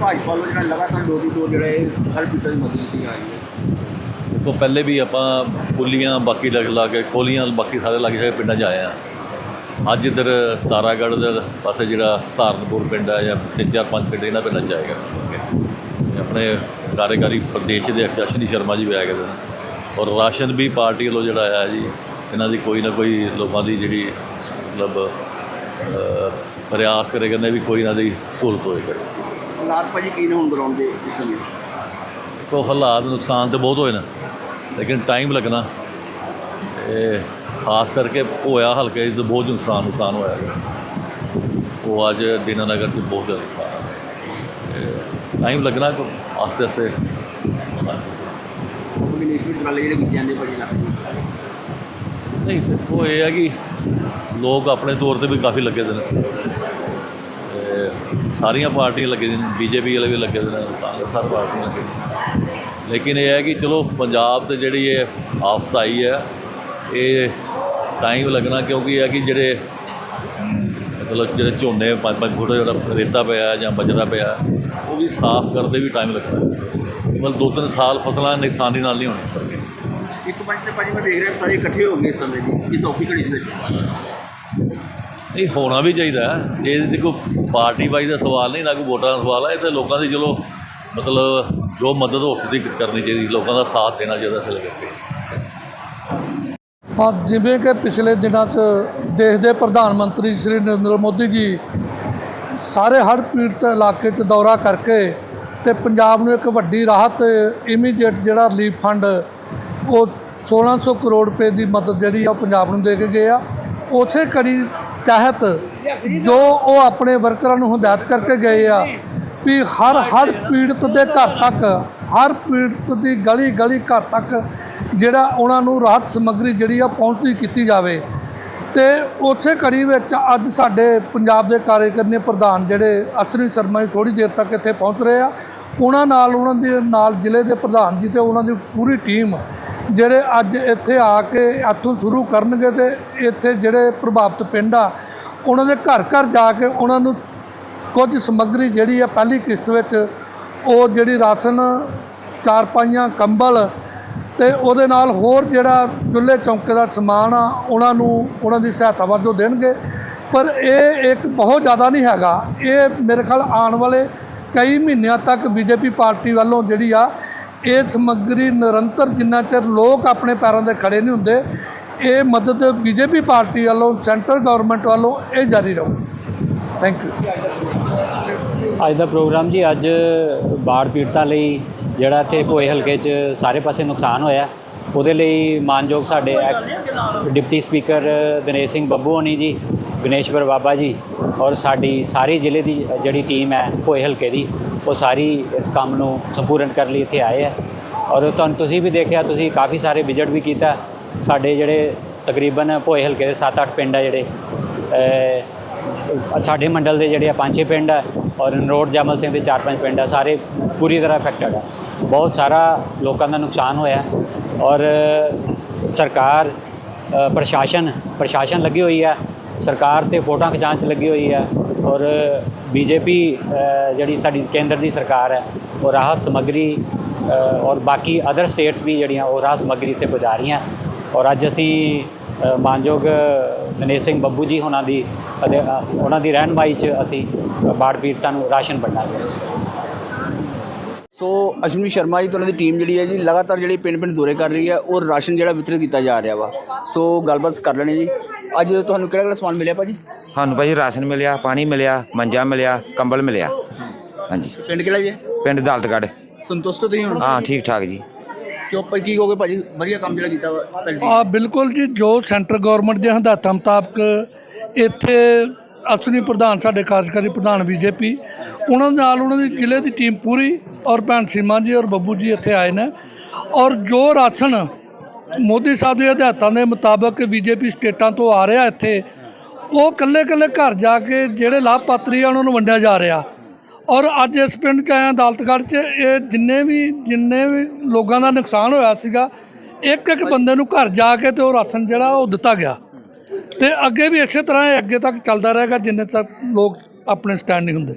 ਭਾਜਪਾ ਵੱਲੋਂ ਜਿਹੜਾ ਲਗਾਤਾਰ ਡੋਰ ਟੂ ਡੋਰ ਜਿਹੜਾ ਇਹ ਹਰ ਪਿੰਡਾਂ ਮਦਦ ਕੀਤੀ ਜਾ ਰਹੀ ਹੈ। ਤੋਂ ਪਹਿਲੇ ਵੀ ਆਪਾਂ ਪੁੱਲੀਆਂ ਬਾਕੀ ਲੱਗ ਲਾ ਕੇ, ਖੋਲੀਆਂ ਬਾਕੀ ਸਾਰੇ ਲਾਗੇ ਸਾਰੇ ਪਿੰਡਾਂ 'ਚ ਆਏ ਆ ਅੱਜ ਇੱਧਰ ਤਾਰਾਗੜ੍ਹ ਦੇ ਪਾਸੇ ਜਿਹੜਾ ਸਹਾਰਨਪੁਰ ਪਿੰਡ ਹੈ ਜਾਂ ਤਿੰਨ ਚਾਰ ਪੰਜ ਪਿੰਡ ਇਹਨਾਂ ਪਿੰਡਾਂ 'ਚ ਆਏਗਾ ਤੇ ਆਪਣੇ ਕਾਰਜਕਾਰੀ ਪ੍ਰਦੇਸ਼ ਦੇ ਅਕਸ਼ਨੀ ਸ਼ਰਮਾ ਜੀ ਵੀ ਆਏ ਗਏ ਨੇ। ਔਰ ਰਾਸ਼ਨ ਵੀ ਪਾਰਟੀ ਵੱਲੋਂ ਜਿਹੜਾ ਆਇਆ ਜੀ, ਇਹਨਾਂ ਦੀ ਕੋਈ ਨਾ ਕੋਈ ਲੋਕਾਂ ਦੀ ਜਿਹੜੀ ਮਤਲਬ ਪ੍ਰਯਾਸ ਕਰੇ, ਕਹਿੰਦੇ ਵੀ ਕੋਈ ਇਹਨਾਂ ਦੀ ਸਹੂਲਤ ਹੋਏ ਕਰੇ। ਹਾਲਾਤ ਭਾਜੀ ਕੀ ਨੇ ਹੁਣ ਗਰਾਊਂਡ ਦੇ ਇਸ ਸਮੇਂ? ਕੋ ਹਾਲਾਤ ਨੁਕਸਾਨ ਤੇ ਬਹੁਤ ਹੋਏ ਨੇ ਲੇਕਿਨ ਟਾਈਮ ਲੱਗਣਾ। ਇਹ ਖਾਸ ਕਰਕੇ ਹੋਇਆ ਹਲਕੇ ਤਾਂ ਬਹੁਤ ਨੁਕਸਾਨ ਨੁਕਸਾਨ ਹੋਇਆ। ਉਹ ਅੱਜ ਦੀਨਾਨਗਰ 'ਚ ਬਹੁਤ ਜ਼ਿਆਦਾ ਨੁਕਸਾਨ ਟਾਈਮ ਲੱਗਣਾ ਕੋ ਆਸਤੇ ਆਸਤੇ ਜਿਹੜੇ ਕੀਤੇ ਜਾਂਦੇ ਨਹੀਂ ਦੇਖੋ ਇਹ ਹੈ ਕਿ ਲੋਕ ਆਪਣੇ ਤੌਰ ਤੇ ਵੀ ਕਾਫੀ ਲੱਗੇ ਦੇ ਨੇ। ਤੇ ਸਾਰੀਆਂ ਪਾਰਟੀਆਂ ਲੱਗੇ ਦੀਆਂ ਨੇ, ਬੀਜੇਪੀ ਵਾਲੇ ਵੀ ਲੱਗੇ ਨੇ, ਕਾਂਗਰਸ ਸਾਰ ਪਾਰਟੀਆਂ ਲੱਗੇ ਲੇਕਿਨ ਇਹ ਹੈ ਕਿ ਚਲੋ ਪੰਜਾਬ ਤੇ ਜਿਹੜੀ ਇਹ ਆਫਤ ਆਈ ਹੈ, ਇਹ ਟਾਈਮ ਲੱਗਣਾ ਕਿਉਂਕਿ ਇਹ ਹੈ ਕਿ ਜਿਹੜੇ ਮਤਲਬ ਜਿਹੜੇ ਝੋਨੇ ਪੰਜ ਪੰਜ ਫੁੱਟ ਜਿਹੜਾ ਰੇਤਾ ਪਿਆ ਜਾਂ ਬਜਰਾ ਪਿਆ, ਉਹ ਵੀ ਸਾਫ਼ ਕਰਦੇ ਵੀ ਟਾਈਮ ਲੱਗਦਾ। ਮਤਲਬ ਦੋ ਤਿੰਨ ਸਾਲ ਫਸਲਾਂ ਨਿਸ਼ਾਨੀ ਨਾਲ ਨਹੀਂ ਹੋਣੀ ਇੱਕ ਪੰਜ ਤੇ ਭਾਜੀ ਮੈਂ ਦੇਖ ਰਿਹਾ ਸਾਰੇ ਇਕੱਠੇ ਹੋ ਗਏ ਸਮੇਂ ਦੀ, ਇਸ ਔਖੀ ਘੜੀ ਦੇ ਵਿੱਚ। ਇਹ ਹੋਣਾ ਵੀ ਚਾਹੀਦਾ ਇਹਦੇ 'ਚ ਕੋਈ ਪਾਰਟੀ ਵਾਈਜ਼ ਦਾ ਸਵਾਲ ਨਹੀਂ, ਨਾ ਕੋਈ ਵੋਟਾਂ ਦਾ ਸਵਾਲ ਹੈ। ਇਹ ਤਾਂ ਲੋਕਾਂ ਦੀ ਚਲੋ, ਮਤਲਬ ਜੋ ਮਦਦ ਹੋ ਸਕਦੀ ਕਰਨੀ ਚਾਹੀਦੀ, ਲੋਕਾਂ ਦਾ ਸਾਥ ਦੇਣਾ ਚਾਹੀਦਾ ਇਸ ਕਰਕੇ ਹਾਂ ਜਿਵੇਂ ਕਿ ਪਿਛਲੇ ਦਿਨਾਂ 'ਚ ਦੇਸ਼ ਦੇ ਪ੍ਰਧਾਨ ਮੰਤਰੀ ਸ਼੍ਰੀ ਨਰਿੰਦਰ ਮੋਦੀ ਜੀ ਸਾਰੇ ਹਰ ਪੀੜਤ ਇਲਾਕੇ 'ਚ ਦੌਰਾ ਕਰਕੇ ਤੇ ਪੰਜਾਬ ਨੂੰ ਇੱਕ ਵੱਡੀ ਰਾਹਤ ਇਮੀਡੀਏਟ ਜਿਹੜਾ ਰਿਲੀਫ ਫੰਡ ਉਹ 1600 ਕਰੋੜ ਰੁਪਏ ਦੀ ਮਦਦ ਜਿਹੜੀ ਆ ਉਹ ਪੰਜਾਬ ਨੂੰ ਦੇ ਕੇ ਗਏ ਆ। ਉਸੇ ਕੜੀ ਤਹਿਤ ਜੋ ਉਹ ਆਪਣੇ ਵਰਕਰਾਂ ਨੂੰ ਹਦਾਇਤ ਕਰਕੇ ਗਏ ਆ ਵੀ ਹਰ ਹਰ ਪੀੜਤ ਦੇ ਘਰ ਤੱਕ, ਹਰ ਪੀੜਤ ਦੀ ਗਲੀ ਗਲੀ ਘਰ ਤੱਕ ਜਿਹੜਾ ਉਹਨਾਂ ਨੂੰ ਰਾਹਤ ਸਮੱਗਰੀ ਜਿਹੜੀ ਆ ਪਹੁੰਚਦੀ ਕੀਤੀ ਜਾਵੇ। ਤੇ ਉਸੇ ਕੜੀ ਵਿੱਚ ਅੱਜ ਸਾਡੇ ਪੰਜਾਬ ਦੇ ਕਾਰਜਕਰਨੀ ਪ੍ਰਧਾਨ ਜਿਹੜੇ ਅਸ਼ਵਨੀ ਸ਼ਰਮਾ ਜੀ ਥੋੜੀ ਦੇਰ ਤੱਕ ਇੱਥੇ ਪਹੁੰਚ ਰਹੇ ਆ। ਉਹਨਾਂ ਨਾਲ, ਉਹਨਾਂ ਦੇ ਨਾਲ ਜ਼ਿਲ੍ਹੇ ਦੇ ਪ੍ਰਧਾਨ ਜੀ ਤੇ ਉਹਨਾਂ ਦੀ ਪੂਰੀ ਟੀਮ ਜਿਹੜੇ ਅੱਜ ਇੱਥੇ ਆ ਕੇ ਇੱਥੋਂ ਸ਼ੁਰੂ ਕਰਨਗੇ ਤੇ ਇੱਥੇ ਜਿਹੜੇ ਪ੍ਰਭਾਵਿਤ ਪਿੰਡ ਆ, ਉਹਨਾਂ ਦੇ ਘਰ ਘਰ ਜਾ ਕੇ ਉਹਨਾਂ ਨੂੰ ਕੁਝ ਸਮੱਗਰੀ ਜਿਹੜੀ ਆ ਪਹਿਲੀ ਕਿਸ਼ਤ ਵਿੱਚ, ਉਹ ਜਿਹੜੀ ਰਾਸ਼ਨ, ਚਾਰ ਪਾਈਆਂ ਕੰਬਲ ਤੇ ਉਹਦੇ ਨਾਲ ਹੋਰ ਜਿਹੜਾ ਚੁੱਲ੍ਹੇ ਚੌਂਕੇ ਦਾ ਸਮਾਨ ਆ, ਉਹਨਾਂ ਨੂੰ ਉਹਨਾਂ ਦੀ ਸਹਾਇਤਾ ਵਜੋਂ ਦੇਣਗੇ। ਪਰ ਇਹ ਇੱਕ ਬਹੁਤ ਜ਼ਿਆਦਾ ਨਹੀਂ ਹੈਗਾ। ਇਹ ਮੇਰੇ ਖਿਆਲ ਆਉਣ ਵਾਲੇ ਕਈ ਮਹੀਨਿਆਂ ਤੱਕ ਬੀਜੇਪੀ ਪਾਰਟੀ ਵੱਲੋਂ ਜਿਹੜੀ ਆ ਇਹ ਸਮੱਗਰੀ ਨਿਰੰਤਰ ਜਿੰਨਾ ਚਿਰ ਲੋਕ ਆਪਣੇ ਪੈਰਾਂ ਤੇ ਖੜੇ ਨਹੀਂ ਹੁੰਦੇ, ਇਹ ਮਦਦ ਬੀਜੇਪੀ ਪਾਰਟੀ ਵੱਲੋਂ, ਸੈਂਟਰ ਗਵਰਨਮੈਂਟ ਵੱਲੋਂ ਇਹ ਜਾਰੀ ਰਹੂ। ਥੈਂਕ ਯੂ ਅੱਜ ਦਾ ਪ੍ਰੋਗਰਾਮ ਜੀ, ਅੱਜ ਬਾੜ ਪੀੜਤਾਂ ਲਈ ਜਿਹੜਾ ਇੱਥੇ ਭੋਏ ਹਲਕੇ 'ਚ ਸਾਰੇ ਪਾਸੇ ਨੁਕਸਾਨ ਹੋਇਆ। ਉਹਦੇ ਲਈ ਮਾਨਯੋਗ ਸਾਡੇ ex deputy speaker Dinesh Singh Babbu ਹੋਣੀ ਜੀ, ਗਣੇਸ਼ਵਰ ਬਾਬਾ ਜੀ ਔਰ ਸਾਡੀ ਸਾਰੇ ਜ਼ਿਲ੍ਹੇ ਦੀ ਜਿਹੜੀ ਟੀਮ ਹੈ ਭੋਏ ਹਲਕੇ ਦੀ ਉਹ ਸਾਰੀ ਇਸ ਕੰਮ ਨੂੰ ਸੰਪੂਰਨ ਕਰਨ ਲਈ ਇੱਥੇ ਆਏ ਹੈ ਔਰ ਤੁਹਾਨੂੰ ਤੁਸੀਂ ਵੀ ਦੇਖਿਆ, ਤੁਸੀਂ ਕਾਫੀ ਸਾਰੇ ਵਿਜ਼ਿਟ ਵੀ ਕੀਤਾ। ਸਾਡੇ ਜਿਹੜੇ ਤਕਰੀਬਨ ਭੋਏ ਹਲਕੇ ਦੇ 7-8 ਪਿੰਡ ਆ ਜਿਹੜੇ। ਸਾਡੇ ਮੰਡਲ ਦੇ ਜਿਹੜੇ ਆ ਪੰਜ ਛੇ ਪਿੰਡ ਆ ਔਰ ਨਰੋਡ ਜਮਲ ਸਿੰਘ ਦੇ ਚਾਰ ਪੰਜ ਪਿੰਡ ਆ। ਸਾਰੇ ਪੂਰੀ ਤਰ੍ਹਾਂ ਅਫੈਕਟਡ ਆ। ਬਹੁਤ ਸਾਰਾ ਲੋਕਾਂ ਦਾ ਨੁਕਸਾਨ ਹੋਇਆ। ਔਰ ਸਰਕਾਰ ਪ੍ਰਸ਼ਾਸਨ ਪ੍ਰਸ਼ਾਸਨ ਲੱਗੀ ਹੋਈ ਆ। ਸਰਕਾਰ ਤੇ ਫੋਟੋਆਂ ਖਿਚਾਉਣ 'ਚ ਲੱਗੀ ਹੋਈ ਆ। ਔਰ ਬੀਜੇਪੀ ਜਿਹੜੀ ਸਾਡੀ ਕੇਂਦਰ ਦੀ ਸਰਕਾਰ ਹੈ, ਉਹ ਰਾਹਤ ਸਮੱਗਰੀ ਔਰ ਬਾਕੀ ਅਦਰ ਸਟੇਟਸ ਵੀ ਜਿਹੜੀਆਂ, ਉਹ ਰਾਹਤ ਸਮੱਗਰੀ ਇੱਥੇ ਪਹੁੰਚਾ ਰਹੀਆਂ। ਔਰ ਅੱਜ ਅਸੀਂ ਮਾਨਯੋਗ ਦਨੇਸ਼ ਸਿੰਘ ਬੱਬੂ ਜੀ ਉਹਨਾਂ ਦੀ ਅਤੇ ਉਹਨਾਂ ਦੀ ਰਹਿਨਮਾਈ 'ਚ ਅਸੀਂ ਬਾੜ ਪੀੜਤਾਂ ਨੂੰ ਰਾਸ਼ਨ ਵੰਡਾਂਗੇ। ਸੋ ਅਸ਼ਵਨੀ ਸ਼ਰਮਾ ਜੀ ਤੇ ਉਹਨਾਂ ਦੀ ਟੀਮ ਜਿਹੜੀ ਹੈ ਜੀ ਲਗਾਤਾਰ ਜਿਹੜੀ ਪਿੰਡ ਪਿੰਡ ਦੌਰੇ ਕਰ ਰਹੀ ਹੈ ਔਰ ਰਾਸ਼ਨ ਜਿਹੜਾ ਵਿਤਰਿਤ ਕੀਤਾ ਜਾ ਰਿਹਾ ਵਾ। ਸੋ ਗੱਲਬਾਤ ਕਰ ਲੈਣੀ ਜੀ। ਅੱਜ ਤੁਹਾਨੂੰ ਕਿਹੜਾ ਕਿਹੜਾ ਸਮਾਨ ਮਿਲਿਆ ਭਾਜੀ? ਸਾਨੂੰ ਭਾਜੀ ਰਾਸ਼ਨ ਮਿਲਿਆ ਪਾਣੀ ਮਿਲਿਆ ਮੰਜਾ ਮਿਲਿਆ ਕੰਬਲ ਮਿਲਿਆ। ਹਾਂਜੀ। ਪਿੰਡ ਕਿਹੜਾ ਜੀ? ਹੈ? ਪਿੰਡ ਦਲਤਗੜ੍ਹ। ਸੰਤੁਸ਼ਟ ਤੁਸੀਂ ਹੁਣ? ਹਾਂ ਠੀਕ ਠਾਕ ਜੀ। ਕਿਉਂ ਭਾਈ ਕੀ ਕਹੋਗੇ ਭਾਜੀ? ਵਧੀਆ ਕੰਮ ਜਿਹੜਾ ਕੀਤਾ ਵਾ? ਆ ਬਿਲਕੁਲ ਜੀ ਜੋ ਸੈਂਟਰ ਗਵਰਨਮੈਂਟ ਦੀਆਂ ਹਦਾਇਤਾਂ ਮੁਤਾਬਕ ਇੱਥੇ ਅਸਲੀ ਪ੍ਰਧਾਨ ਸਾਡੇ ਕਾਰਜਕਾਰੀ ਪ੍ਰਧਾਨ ਬੀਜੇਪੀ, ਉਹਨਾਂ ਦੇ ਨਾਲ ਉਹਨਾਂ ਦੀ ਜ਼ਿਲ੍ਹੇ ਦੀ ਟੀਮ ਪੂਰੀ ਔਰ ਭੈਣ ਸੀਮਾ ਜੀ ਔਰ ਬੱਬੂ ਜੀ ਇੱਥੇ ਆਏ ਨੇ ਔਰ ਜੋ ਰਾਸ਼ਨ ਮੋਦੀ ਸਾਹਿਬ ਦੀ ਹਦਾਇਤਾਂ ਦੇ ਮੁਤਾਬਕ ਬੀਜੇਪੀ ਸਟੇਟਾਂ ਤੋਂ ਆ ਰਿਹਾ ਇੱਥੇ, ਉਹ ਕੱਲੇ ਕੱਲੇ ਘਰ ਜਾ ਕੇ ਜਿਹੜੇ ਲਾਭਪਾਤਰੀ ਆ, ਉਹਨਾਂ ਨੂੰ ਵੰਡਿਆ ਜਾ ਰਿਹਾ। ਔਰ ਅੱਜ ਇਸ ਪਿੰਡ ਚ ਆਇਆ ਅਦਾਲਤਗੜ੍ਹ ਚ, ਇਹ ਜਿੰਨੇ ਵੀ ਜਿੰਨੇ ਵੀ ਲੋਕਾਂ ਦਾ ਨੁਕਸਾਨ ਹੋਇਆ ਸੀਗਾ ਇੱਕ ਇੱਕ ਬੰਦੇ ਨੂੰ ਘਰ ਜਾ ਕੇ ਤੇ ਉਹ ਰਾਸ਼ਨ ਜਿਹੜਾ, ਉਹ ਦਿੱਤਾ ਗਿਆ। ਤੇ ਅੱਗੇ ਵੀ ਇਸੇ ਤਰ੍ਹਾਂ ਇਹ ਅੱਗੇ ਤੱਕ ਚੱਲਦਾ ਰਹੇਗਾ ਜਿੰਨੇ ਤੱਕ ਲੋਕ ਆਪਣੇ ਸਟੈਂਡ ਨਹੀਂ ਹੁੰਦੇ।